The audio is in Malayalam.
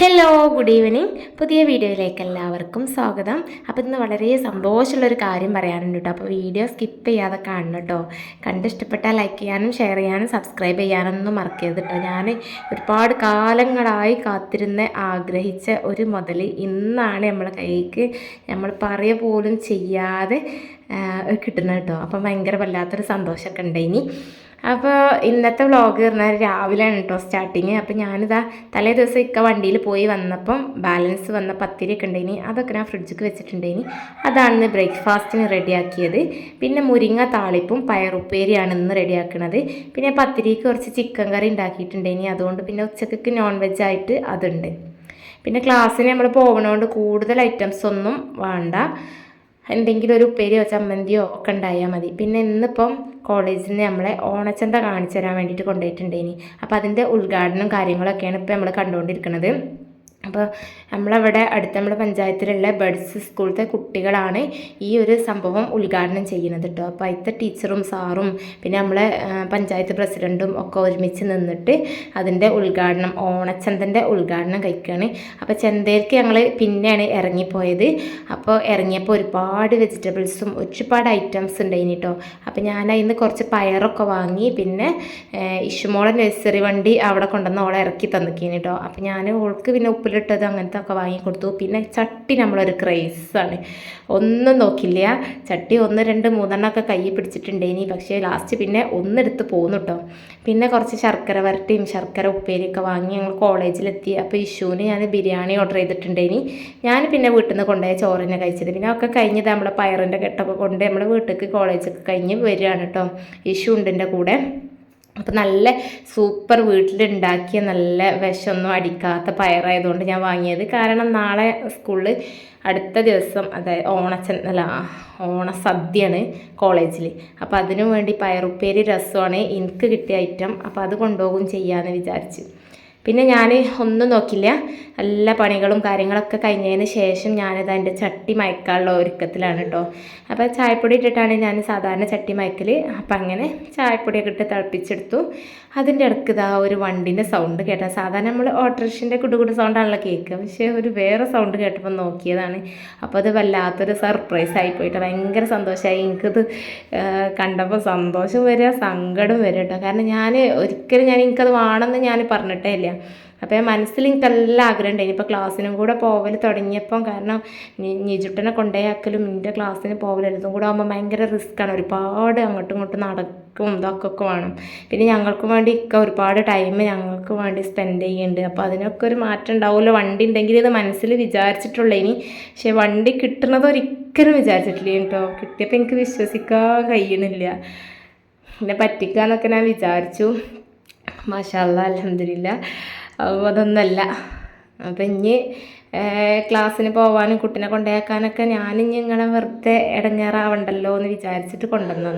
ഹലോ ഗുഡ് ഈവനിങ് പുതിയ വീഡിയോയിലേക്ക് എല്ലാവർക്കും സ്വാഗതം. അപ്പോൾ ഇന്ന് വളരെ സന്തോഷമുള്ളൊരു കാര്യം പറയാനുണ്ട് കേട്ടോ. അപ്പോൾ വീഡിയോ സ്കിപ്പ് ചെയ്യാതെ കാണണം കേട്ടോ. കണ്ടിഷ്ടപ്പെട്ടാൽ ലൈക്ക് ചെയ്യാനും ഷെയർ ചെയ്യാനും സബ്സ്ക്രൈബ് ചെയ്യാനൊന്നും മറക്കരുത് കേട്ടോ. ഞാൻ ഒരുപാട് കാലങ്ങളായി കാത്തിരുന്ന് ആഗ്രഹിച്ച ഒരു മുതൽ ഇന്നാണ് നമ്മളെ കൈക്ക് നമ്മൾ പറയ പോലും ചെയ്യാതെ കിട്ടുന്നത് കേട്ടോ. അപ്പം ഭയങ്കര വല്ലാത്തൊരു സന്തോഷമൊക്കെ ഉണ്ട് ഇനി. അപ്പോൾ ഇന്നത്തെ വ്ളോഗ് പറഞ്ഞാൽ രാവിലെയാണ് കേട്ടോ സ്റ്റാർട്ടിങ് അപ്പോൾ ഞാനിതാ തലേ ദിവസം ഇക്ക വണ്ടിയിൽ പോയി വന്നപ്പം ബാലൻസ് വന്ന പത്തിരിയൊക്കെ ഉണ്ടേനി അതൊക്കെ ഞാൻ ഫ്രിഡ്ജിക്ക് വെച്ചിട്ടുണ്ടേനി അതാണ് ബ്രേക്ക്ഫാസ്റ്റിന് റെഡിയാക്കിയത് പിന്നെ മുരിങ്ങ താളിപ്പും പയറുപ്പേരിയാണ് ഇന്ന് റെഡിയാക്കുന്നത് പിന്നെ പത്തിരിക്ക് കുറച്ച് ചിക്കൻ കറി ഉണ്ടാക്കിയിട്ടുണ്ടേനി അതുകൊണ്ട് പിന്നെ ഉച്ചയ്ക്ക് നോൺ വെജ് ആയിട്ട് അതുണ്ട്. പിന്നെ ക്ലാസ്സിന് നമ്മൾ പോകണോണ്ട് കൂടുതൽ ഐറ്റംസ് ഒന്നും വേണ്ട. എന്തെങ്കിലും ഒരു ഉപ്പേരിയോ ചമ്മന്തിയോ ഒക്കെ ഉണ്ടായാൽ മതി. പിന്നെ ഇന്നിപ്പം കോളേജിൽ നിന്ന് നമ്മളെ ഓണച്ചന്ത കാണിച്ചു തരാൻ വേണ്ടിയിട്ട് കൊണ്ടുപോയിട്ടുണ്ടേനി. അപ്പോൾ അതിന്റെ ഉദ്ഘാടനം കാര്യങ്ങളൊക്കെയാണ് ഇപ്പോൾ നമ്മൾ കണ്ടുകൊണ്ടിരിക്കുന്നത് അപ്പോൾ നമ്മളവിടെ അടുത്ത നമ്മുടെ പഞ്ചായത്തിലുള്ള ബഡ്സ് സ്കൂളത്തെ കുട്ടികളാണ് ഈ ഒരു സംഭവം ഉദ്ഘാടനം ചെയ്യുന്നത് കേട്ടോ. അപ്പോൾ അതിന്റെ ടീച്ചറും സാറും പിന്നെ നമ്മളെ പഞ്ചായത്ത് പ്രസിഡന്റും ഒക്കെ ഒരുമിച്ച് നിന്നിട്ട് അതിന്റെ ഉദ്ഘാടനം ഓണച്ചന്തന്റെ ഉദ്ഘാടനം കഴിക്കുകയാണ്. അപ്പോൾ ചന്തയിലേക്ക് ഞങ്ങൾ പിന്നെയാണ് ഇറങ്ങിപ്പോയത്. അപ്പോൾ ഇറങ്ങിയപ്പോൾ ഒരുപാട് വെജിറ്റബിൾസും ഒരുപാട് ഐറ്റംസ് ഉണ്ടായിന് കേട്ടോ. അപ്പോൾ ഞാൻ അതിന് കുറച്ച് പയറൊക്കെ വാങ്ങി പിന്നെ ഇഷുമോളെ നഴ്സറി വണ്ടി അവിടെ കൊണ്ടുവന്ന് ഓളെ ഇറക്കി തന്നിക്കേന് കേട്ടോ. അപ്പോൾ ഞാൻ ഓൾക്ക് പിന്നെ ഉപ്പിൽ ഉപ്പിലിട്ടത് അങ്ങനത്തെ ഒക്കെ വാങ്ങിക്കൊടുത്തു. പിന്നെ ചട്ടി നമ്മളൊരു ക്രൈസാണ്. ഒന്നും നോക്കില്ല. ചട്ടി ഒന്ന് രണ്ട് മൂന്നെണ്ണമൊക്കെ കൈ പിടിച്ചിട്ടുണ്ടേനി പക്ഷേ ലാസ്റ്റ് പിന്നെ ഒന്നെടുത്ത് പോന്നു കേട്ടോ പിന്നെ കുറച്ച് ശർക്കര വരട്ടിയും ശർക്കര ഉപ്പേരിയൊക്കെ വാങ്ങി ഞങ്ങൾ കോളേജിലെത്തി. അപ്പോൾ ഇഷുവിന് ഞാൻ ബിരിയാണി ഓർഡർ ചെയ്തിട്ടുണ്ടേനി ഞാൻ പിന്നെ വീട്ടിൽ നിന്ന് കൊണ്ടുപോയ ചോറിനെ കഴിച്ചത്. പിന്നെ ഒക്കെ കഴിഞ്ഞത് നമ്മളെ പയറിന്റെ കെട്ടൊക്കെ കൊണ്ട് നമ്മുടെ വീട്ടിലേക്ക് കോളേജൊക്കെ കഴിഞ്ഞ് വരികയാണ് കേട്ടോ ഇഷു ഉണ്ട് എന്റെ കൂടെ. അപ്പോൾ നല്ല സൂപ്പർ വീട്ടിലുണ്ടാക്കിയ നല്ല വിഷമൊന്നും അടിക്കാത്ത പയറായതുകൊണ്ട് ഞാൻ വാങ്ങിയത്. കാരണം നാളെ സ്കൂളിൽ അടുത്ത ദിവസം അതായത് ഓണച്ചൻ അല്ല ഓണസദ്യയാണ് കോളേജിൽ അപ്പോൾ അതിനു വേണ്ടി പയറുപ്പേരി രസമാണ്. എനിക്ക് കിട്ടിയ ഐറ്റം അപ്പോൾ അത് കൊണ്ടുപോകും ചെയ്യാമെന്ന് വിചാരിച്ച്. പിന്നെ ഞാൻ ഒന്നും നോക്കില്ല. എല്ലാ പണികളും കാര്യങ്ങളൊക്കെ കഴിഞ്ഞതിന് ശേഷം ഞാനിത് എന്റെ ചട്ടി മയക്കാനുള്ള ഒരുക്കത്തിലാണ് കേട്ടോ അപ്പോൾ ചായപ്പൊടി ഇട്ടിട്ടാണ് ഞാൻ സാധാരണ ചട്ടി മയക്കൽ അപ്പം അങ്ങനെ ചായപ്പൊടിയൊക്കെ ഇട്ട് തിളപ്പിച്ചെടുത്തു. അതിന്റെ ഇടയ്ക്ക് ഇതാ ഒരു വണ്ടിന്റെ സൗണ്ട് കേട്ടോ. സാധാരണ നമ്മൾ ഓട്ടോറിക്ഷന്റെ കുടുകുടു സൗണ്ടാണല്ലോ കേൾക്കുക പക്ഷേ ഒരു വേറെ സൗണ്ട് കേട്ടപ്പോൾ നോക്കിയതാണ്. അപ്പോൾ അത് വല്ലാത്തൊരു സർപ്രൈസ് ആയി പോയിട്ട് ഭയങ്കര സന്തോഷമായി എനിക്കത് കണ്ടപ്പോൾ സന്തോഷം വരിക സങ്കടം വരും കേട്ടോ കാരണം ഞാൻ ഒരിക്കലും ഞാൻ എനിക്കത് വേണമെന്ന് ഞാൻ പറഞ്ഞിട്ടേ ഇല്ല. അപ്പോൾ മനസ്സിൽ എനിക്ക് നല്ല ആഗ്രഹം ഉണ്ടായി ഇപ്പോൾ ക്ലാസ്സിനും കൂടെ പോവൽ തുടങ്ങിയപ്പം കാരണം നിജുട്ടനെ കൊണ്ടേക്കലും എന്റെ ക്ലാസ്സിന് പോവലെല്ലാം കൂടെ ആകുമ്പോൾ ഭയങ്കര റിസ്ക്കാണ് ഒരുപാട് അങ്ങോട്ടും ഇങ്ങോട്ടും നടക്കും ഇതൊക്കെ വേണം. പിന്നെ ഞങ്ങൾക്ക് വേണ്ടി ഇക്ക ഒരുപാട് ടൈം ഞങ്ങൾക്ക് വേണ്ടി സ്പെൻഡ് ചെയ്യുന്നുണ്ട് അപ്പോൾ അതിനൊക്കെ ഒരു മാറ്റം ഉണ്ടാവുമല്ലോ. വണ്ടി ഉണ്ടെങ്കിൽ ഇത് മനസ്സിൽ വിചാരിച്ചിട്ടുള്ളൂ ഇനി. പക്ഷേ വണ്ടി കിട്ടുന്നത് ഒരിക്കലും വിചാരിച്ചിട്ടില്ല കേട്ടോ. കിട്ടിയപ്പോൾ എനിക്ക് വിശ്വസിക്കാൻ കഴിയണില്ല. എന്നെ പറ്റിക്കാന്നൊക്കെ ഞാൻ വിചാരിച്ചു. മാഷാല്ല അലഹമില്ല അപ്പോൾ അതൊന്നല്ല. അപ്പം ഇനി ക്ലാസ്സിന് പോകാനും കുട്ടിനെ കൊണ്ടുപോയാക്കാനൊക്കെ ഞാനിനി വെറുതെ ഇടങ്ങേറാവണ്ടല്ലോ എന്ന് വിചാരിച്ചിട്ട് കൊണ്ടുവന്നു